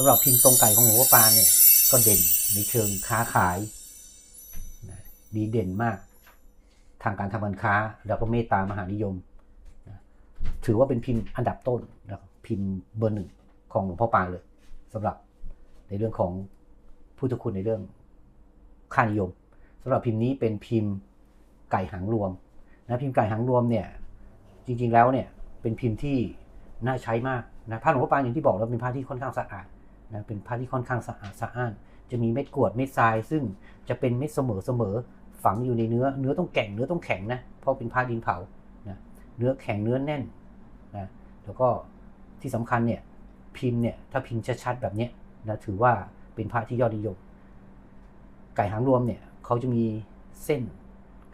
สำหรับพิมพ์ทรงไก่ของหลวงพ่อปานเนี่ยก็เด่นในเชิงค้าขายดีเด่นมาก ทางการทำการค้า แล้วก็เมตตามหานิยม ถือว่าเป็นพิมพ์อันดับต้นนะพิมพ์เบอร์หนึ่งของหลวงพ่อปานเลยสำหรับในเรื่องของพุทธคุณในเรื่องค่านิยมสำหรับพิมพ์นี้เป็นพิมพ์ไก่หางรวมนะพิมพ์ไก่หางรวมเนี่ยจริงๆแล้วเนี่ยเป็นพิมพ์ที่น่าใช้มากนะผ้าหลวงพ่อปานอย่างที่บอกแล้วเป็นผ้าที่ค่อนข้างสะอาด นะเป็นผ้าที่ค่อนข้างสะอาดสะอ้าน จะมีเม็ดกรวดเม็ดทราย ซึ่งจะเป็นเม็ดเสมอเสมอฝังอยู่ในเนื้อเนื้อต้องแข็งเนื้อต้องแข็งนะเพราะเป็นผ้าดินเผานะเนื้อแข็งเนื้อแน่นนะแล้วก็ที่สำคัญเนี่ยพิมพ์เนี่ยถ้าพิมพ์ชัดๆแบบเนี้ยนะถือว่าเป็นผ้าที่ยอดนิยม ไก่หางรวมเนี่ยเขาจะมีเส้น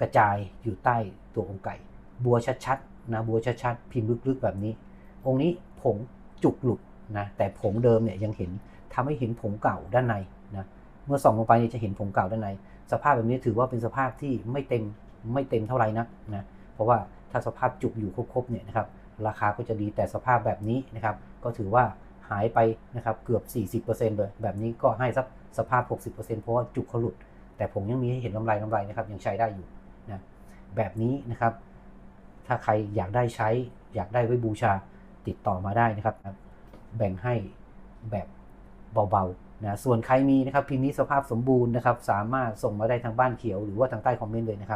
กระจายอยู่ใตัวองค์ไก่ บัวชัดๆนะบัวชัดๆพิมพ์ลึกๆแบบนี้ องค์นี้ผงจุกหลุด นะแต่ผงเดิมเนี่ยยังเห็นทำให้เห็นผงเก่าด้านในนะเมื่อส่องลงไปเนี่ยจะเห็นผงเก่าด้านใน สภาพแบบนี้ถือว่าเป็นสภาพที่ไม่เต็มไม่เต็มเท่าไหร่นักนะเพราะว่าถ้าสภาพจุกอยู่ครบๆเนี่ยนะครับราคาก็จะดีแต่สภาพแบบนี้นะครับก็ถือว่าหายไปนะครับเกือบ 40%เลยแบบนี้ก็ให้สักสภาพ 60%เพราะว่าจุกเขาหลุด แต่ผมยังมีให้เห็นลำไรลำไรนะครับยังใช้ได้อยู่นะแบบนี้นะครับ ถ้าใครอยากได้ใช้อยากได้ไว้บูชาติดต่อมาได้นะครับ แบ่งให้แบบเบาๆนะส่วนใครมีนะครับพิมพ์นี้สภาพสมบูรณ์นะครับ สามารถส่งมาได้ทางบ้านเขียวหรือว่าทางใต้คอมเมนต์เลยนะครับ